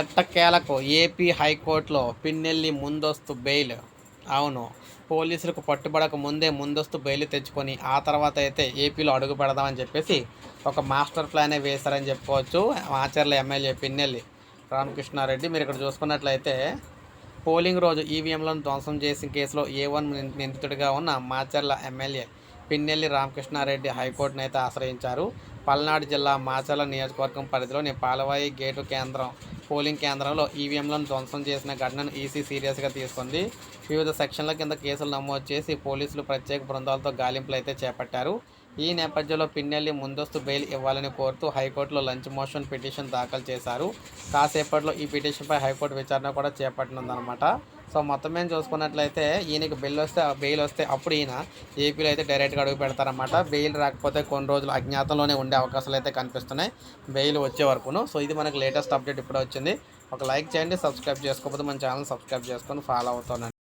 ఎట్టకేలకు ఏపీ హైకోర్టులో పిన్నెల్లి ముందస్తు బెయిల్. అవును పోలీసులకు పట్టుబడక ముందే ముందస్తు బెయిల్ తెచ్చుకొని ఆ తర్వాత అయితే ఏపీలో అడుగు పెడదామని చెప్పేసి ఒక మాస్టర్ ప్లానే వేశారని చెప్పుకోవచ్చు ఆచర్ల ఎమ్మెల్యే పిన్నెల్లి. రామకృష్ణారెడ్డి మీరు ఇక్కడ చూసుకున్నట్లయితే పోలింగ్ రోజు ఈవీఎంలను ధ్వంసం చేసిన కేసులో ఏ వన్ నిందితుడిగా ఉన్న మాచర్ల ఎమ్మెల్యే పిన్నెల్లి రామకృష్ణారెడ్డి హైకోర్టును అయితే ఆశ్రయించారు. పల్నాడు జిల్లా మాచర్ల నియోజకవర్గం పరిధిలోని పాలవాయి గేటు కేంద్రం పోలింగ్ కేంద్రంలో ఈవీఎంలను ధ్వంసం చేసిన ఘటనను ఈసీ సీరియస్గా తీసుకుంది. వివిధ సెక్షన్ల కింద కేసులు నమోదు చేసి పోలీసులు ప్రత్యేక బృందాలతో గాలింపులు అయితే చేపట్టారు. ఈ నేపథ్యంలో పిన్నెల్లి ముందస్తు బెయిల్ ఇవ్వాలని కోరుతూ హైకోర్టులో లంచ్ మోషన్ పిటిషన్ దాఖలు చేశారు. కాసేపట్లో ఈ పిటిషన్పై హైకోర్టు విచారణ కూడా చేపట్టనుందనమాట సో మొత్తం మేము చూసుకున్నట్లయితే ఈయనకి బెయిల్ వస్తే బెయిల్ వస్తే అప్పుడు ఈయన ఏపీలో అయితే డైరెక్ట్గా అడుగు పెడతారన్నమాట. బెయిల్ రాకపోతే కొన్ని రోజులు అజ్ఞాతంలోనే ఉండే అవకాశాలు అయితే కనిపిస్తున్నాయి. బెయిల్ వచ్చే వరకును. సో ఇది మనకు లేటెస్ట్ అప్డేట్ ఇప్పుడే వచ్చింది. ఒక లైక్ చేయండి సబ్స్క్రైబ్ చేసుకోకపోతే మన ఛానల్ సబ్స్క్రైబ్ చేసుకొని ఫాలో అవుతాను